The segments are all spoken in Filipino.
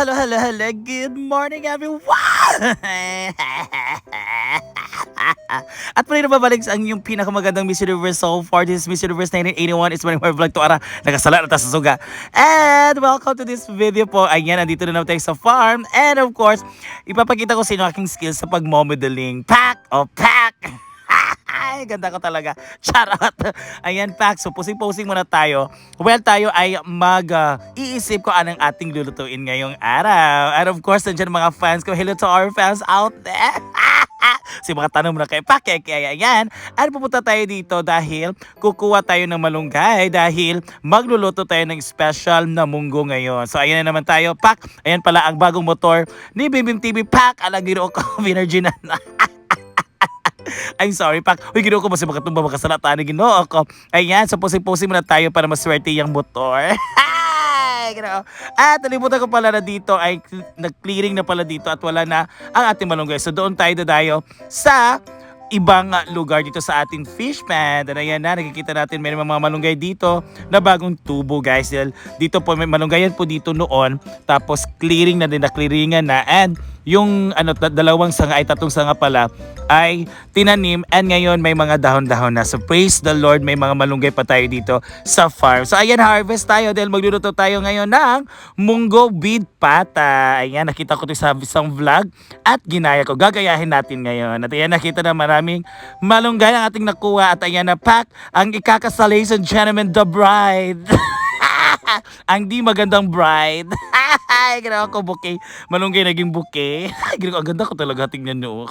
hello, hello, hello. Good morning, everyone! At muli na babalik sa ang yung pinakamagandang Miss Universe so far. This is Miss Universe 1981. It's my vlog to ara. Nakasala na sa suga. And welcome to this video po. Ayan, nandito na naman tayo sa farm. And of course, ipapakita ko sa inyo aking skills sa pagmomodeling. Pack o pack! Ay, ganda ko talaga. Charot. Ayan, Pax. So, pusing-pusing muna tayo. Well, tayo ay mag-iisip ko anong ating lulutuin ngayong araw. And of course, nandiyan mga fans ko. Hello to our fans out there. si mga tanong na kay Pak, kaya ayan. At pupunta tayo dito dahil kukuha tayo ng malunggay dahil magluluto tayo ng special na munggo ngayon. So ayan na naman tayo, Pak. Ayan pala ang bagong motor ni Bim Bim TV, Pak. Alagiro ko, Vinerginan na. I'm sorry, Pak. Uy, ginoo ko mas makatumba makasalata ni ginoo ko. Ayan, so pusing-pusing muna tayo para maswerte yung motor. Ginoo. At nalimutan ko pala na dito ay nag-clearing na pala dito at wala na ang ating malunggay. So doon tayo dadayo sa ibang lugar dito sa ating fish pond. And ayan na, nakikita natin may mga malunggay dito na bagong tubo guys. Dito po may malunggayan po dito noon. Tapos clearing na din, na-clearingan na. And yung ano, da- dalawang sanga ay tatlong sanga pala ay tinanim and ngayon may mga dahon-dahon na. So praise the Lord, may mga malunggay pa tayo dito sa farm. So ayan, harvest tayo dahil magluluto tayo ngayon ng munggo with pata. Ayan, nakita ko ito sa isang vlog at ginaya ko. Gagayahin natin ngayon. At ayan, nakita na maraming malunggay ang ating nakuha. At ayan na, Pak, ang ikakasal, ladies and gentlemen, the bride. ang di magandang bride. Ay, ginawa ko bouquet. Malunggay naging. Ay, ginawa ko, ang ganda ko talaga tingnan nyo.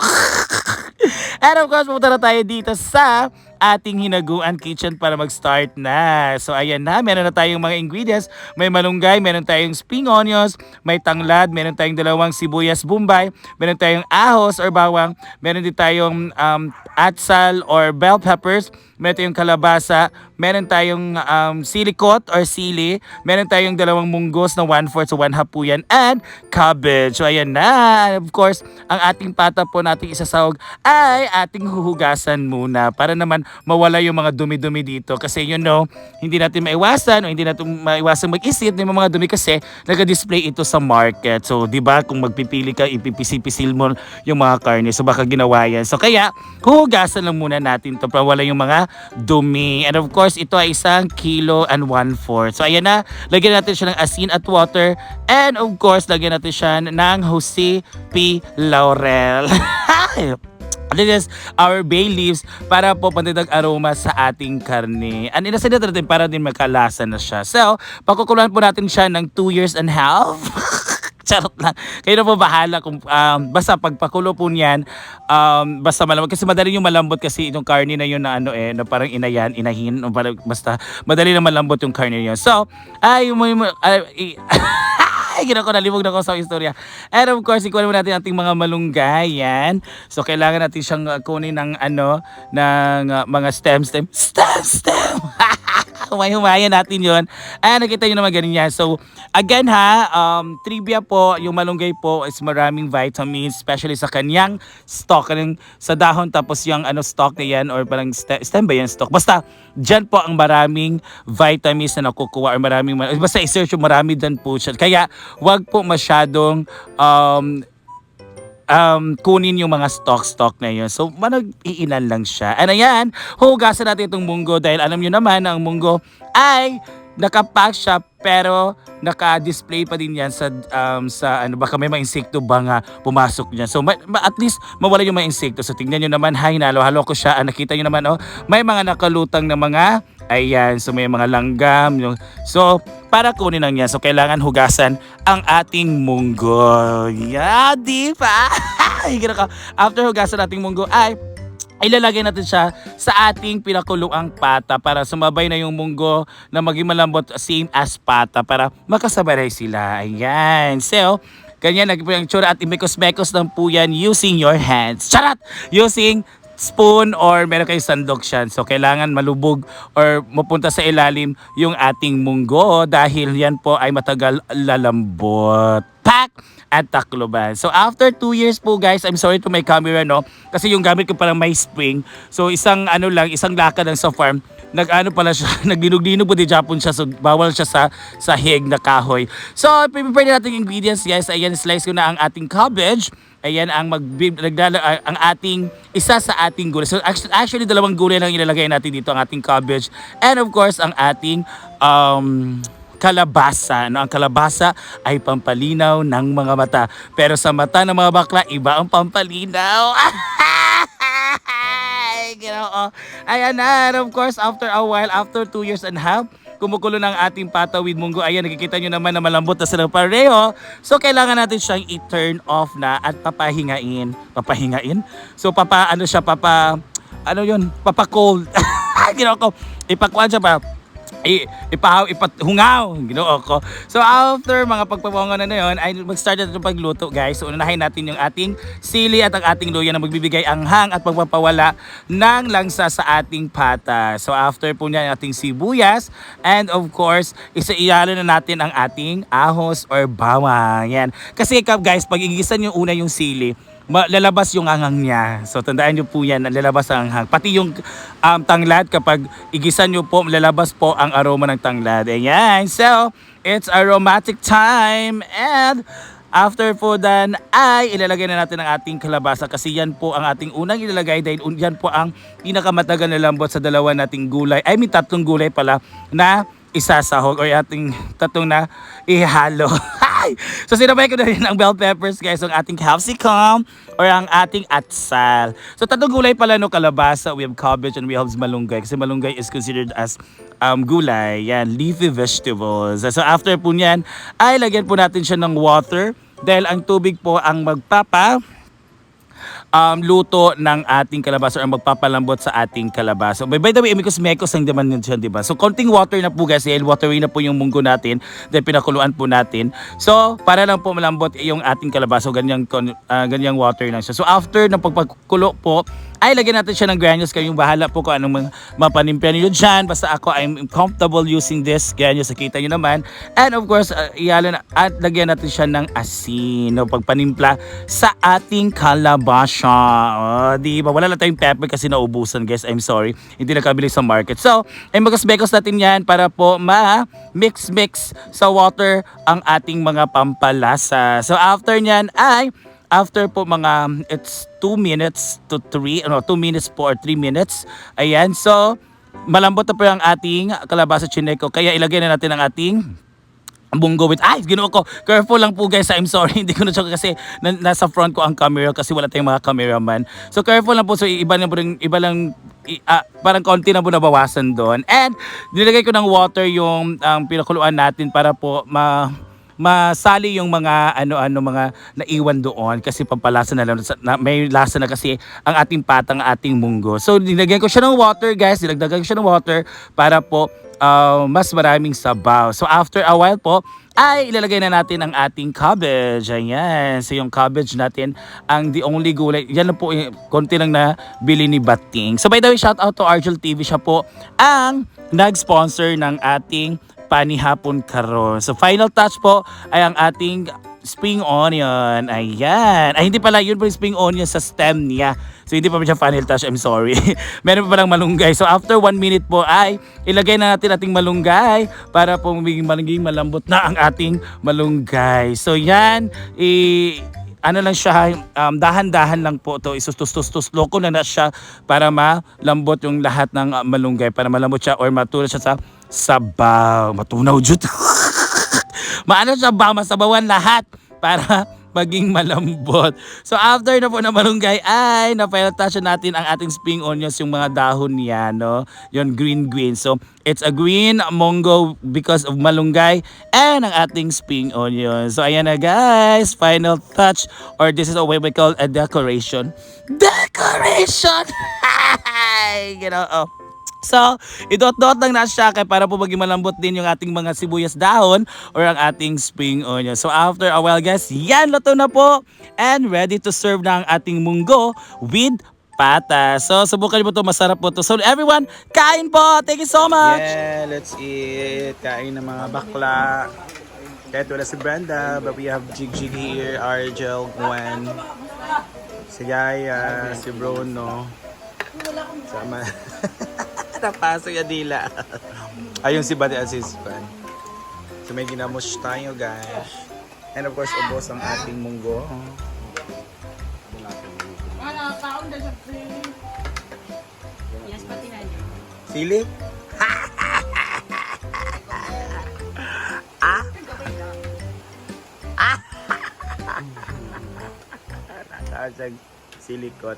And of course, pupunta na tayo dito sa ating hinaguan kitchen para mag-start na. So ayan na, meron na tayong mga ingredients. May malunggay, meron tayong spring onions, may tanglad, meron tayong dalawang sibuyas bombay, meron tayong ahos or bawang, meron din tayong um, atsal or bell peppers, meron tayong kalabasa, meron tayong um, silikot or sili, meron tayong dalawang munggos na 1-4 so 1 half po yan, and cabbage. So ayan na. Of course, ang ating pata po nating isasawag ay ating huhugasan muna para naman mawala yung mga dumi-dumi dito. Kasi you know, hindi natin maiwasan o hindi natin maiwasan mag-isip ng mga dumi kasi nag-display ito sa market. So, di ba, kung magpipili ka, ipipisi-pisil mo yung mga karne. So, baka ginawa yan. So, kaya, huhugasan lang muna natin to para wala yung mga dumi. And of course, ito ay isang kilo and one-fourth. So, ayan na. Lagyan natin siya ng asin at water. And of course, lagyan natin siya ng Jose P. Laurel. Is our bay leaves para po pandidag aroma sa ating karne. And inasin natin para din magkalasa na siya. So, pagkukuluan po natin siya ng 2 years and half. Charot lang. Kayo na po bahala kung um, basta pagpakulo po niyan, um, basta malambot. Kasi madali yung malambot kasi itong karne na yun na ano eh, na parang inayan, inahin, o parang, basta madali na malambot yung karne yun. So, ay, mo, ay, ay, ginawa ko, nalimog na ko sa istorya. And of course, ikuha naman natin ating mga malunggay, yan. So, kailangan natin siyang uh, kunin ng ano, ng uh, mga stem, stem, stem, stem. Humay-humaya natin yon. And nakita nyo naman ganun yan. So, again ha, um, trivia po, yung malunggay po is maraming vitamins, especially sa kanyang stalk, kanang sa dahon, tapos yung ano stalk na yan, or parang ste- stem ba yan stalk? Basta, dyan po ang maraming vitamins na nakukuha, or maraming, basta i-search yung marami dyan po siya. Kaya, wag po masyadong um, um, kunin yung mga stock-stock na yun. So, manag-iilan lang siya. And ayan, hugasan natin itong munggo dahil alam nyo naman na ang munggo ay nakapack siya pero naka-display pa din yan sa um, sa ano baka may mga insekto ba nga pumasok niyan. So ma- ma- at least mawala yung mga insekto. So tingnan niyo naman, hay nalo-halo ko siya. Ah, nakita niyo naman oh, may mga nakalutang na mga ayan, so may mga langgam. So para kunin lang yan. So kailangan hugasan ang ating munggo. Yeah, di ba? After hugasan nating munggo ay ilalagay natin siya sa ating pinakuluang pata para sumabay na yung munggo na maging malambot same as pata para makasabay sila. Ayan. So, ganyan lagi po yung tsura at imekos-mekos lang po yan using your hands. Charat! Using spoon or meron kayong sandok siyan. So, kailangan malubog or mapunta sa ilalim yung ating munggo dahil yan po ay matagal lalambot. Pak! at Tacloban. So after 2 years po guys, I'm sorry to my camera no, kasi yung gamit ko parang may spring. So isang ano lang, isang lakad lang sa farm, nag-ano pala siya, naglinog-linog po di Japon siya, so bawal siya sa sa hig na kahoy. So, prepare natin ingredients guys. Ayan, slice ko na ang ating cabbage. Ayan ang mag nagdala ah, ang ating isa sa ating gulay. So actually, actually dalawang gulay lang ilalagay natin dito ang ating cabbage and of course ang ating um kalabasa. No, ang kalabasa ay pampalinaw ng mga mata. Pero sa mata ng mga bakla, iba ang pampalinaw. Ay, ginoo. Ayan na. And of course, after a while, after two years and a half, kumukulo ng ating patawid munggo. Ayan, nakikita nyo naman na malambot na sila pareho. So, kailangan natin siyang i-turn off na at papahingain. Papahingain? So, papa, ano siya, papa, ano yun, papa cold. Ginoo ko, ipakuan siya pa i ipahaw ipahungaw ginoo ko. So after mga pagpapangon na yun ay mag-start na itong pagluto guys. So unahin natin yung ating sili at ang ating luya na magbibigay anghang at pagpapawala ng langsa sa ating pata. So after po niya yung ating sibuyas and of course isa iyalo na natin ang ating ahos or bawang. Yan. Kasi guys pag igisan yung una yung sili lalabas yung anghang niya. So tandaan niyo po yan, lalabas ang anghang. Pati yung um, tanglad, kapag igisan niyo po, lalabas po ang aroma ng tanglad. Ayan. So, it's aromatic time. And after po dan ay ilalagay na natin ang ating kalabasa kasi yan po ang ating unang ilalagay dahil yan po ang pinakamatagal na lambot sa dalawa nating gulay. I mean tatlong gulay pala na isasahog or ating tatong na ihalo. Hi! so sinabay ko na rin ang bell peppers guys, ang ating capsicum or ang ating atsal. So tatlong gulay pala no kalabasa, we have cabbage and we have malunggay kasi malunggay is considered as um, gulay, yan, leafy vegetables. So after po niyan, ay lagyan po natin siya ng water dahil ang tubig po ang magpapa um, luto ng ating kalabasa or magpapalambot sa ating kalabasa. By, by the way, amigos mekos ang naman yun siya, di ba? So, konting water na po guys, dahil watery na po yung munggo natin, dahil pinakuluan po natin. So, para lang po malambot yung ating kalabasa, ganyang, kon- ah, ganyang water lang siya. So, after ng pagpakulo po, ay lagyan natin siya ng granules. Kayong bahala po kung anong mapanimpyan nyo dyan. Basta ako, I'm comfortable using this granules. Nakita nyo naman. And of course, uh, ihalo na, at lagyan natin siya ng asin. No, pagpanimpla sa ating kalabasa. Oh, di ba? Wala lang tayong pepper kasi naubusan, guys. I'm sorry. Hindi nakabili sa market. So, ay magas-bekos natin yan para po ma-mix-mix sa water ang ating mga pampalasa. So, after nyan ay after po mga it's 2 minutes to 3 ano 2 minutes po or 3 minutes. Ayan so malambot na po yung ating kalabasa chineco kaya ilagay na natin ang ating bunggo with ay ginoo ko. Careful lang po guys I'm sorry. Hindi ko na siya kasi na, nasa front ko ang camera kasi wala tayong mga cameraman. So careful lang po. So iba lang po iba lang i- ah, parang konti na po nabawasan doon. And nilagay ko ng water yung ang pinakuluan natin para po ma masali yung mga ano-ano mga naiwan doon kasi pampalasa na lang na, may lasa na kasi ang ating patang ating munggo. So nilagyan ko siya ng water guys, nilagdagan ko siya ng water para po uh, mas maraming sabaw. So after a while po ay ilalagay na natin ang ating cabbage. Ayan. So yung cabbage natin ang the only gulay. Yan lang po yung konti lang na bili ni Bating. So by the way, shout out to Argel TV. Siya po ang nag-sponsor ng ating panihapon karon. So final touch po ay ang ating spring onion. Ayan. Ay hindi pala yun po yung spring onion sa stem niya. So hindi pa siya final touch. I'm sorry. Meron pa palang malunggay. So after one minute po ay ilagay na natin ating malunggay para po magiging magiging malambot na ang ating malunggay. So yan. I ano lang siya, um, dahan-dahan lang po to isustus-tus loko na na siya para malambot yung lahat ng uh, malunggay, para malambot siya or matulad siya sa sabaw. Matunaw, jud. Maano siya ba, masabawan lahat para maging malambot. So after na po na malunggay ay napayalata siya natin ang ating spring onions yung mga dahon niya no. Yung green green. So it's a green mongo because of malunggay and ang ating spring onions. So ayan na guys, final touch or this is what we call a decoration. Decoration! you know, oh. So, idot-dot lang na siya kaya para po maging malambot din yung ating mga sibuyas dahon or ang ating spring onion. So, after a while guys, yan, luto na po and ready to serve na ang ating munggo with pata. So, subukan po to masarap po to. So, everyone, kain po! Thank you so much! Yeah, let's eat. Kain ng mga bakla. Kahit wala si Brenda, but we have Jig Jig here, Argel, Gwen, si Yaya, si Bruno. Sama. Napasok yung dila. Ayun si Bati Aziz fan. So may ginamos tayo guys. And of course, ubos ang ating munggo. Yes, pati na niya. Sili? ah? Ah? Nakasag silikot.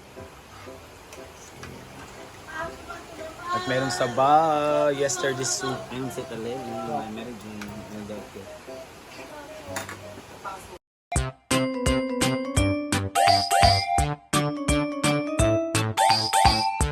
At meron sabaw, yesterday soup. Ang sitalim, may meron yung nagdawag ko.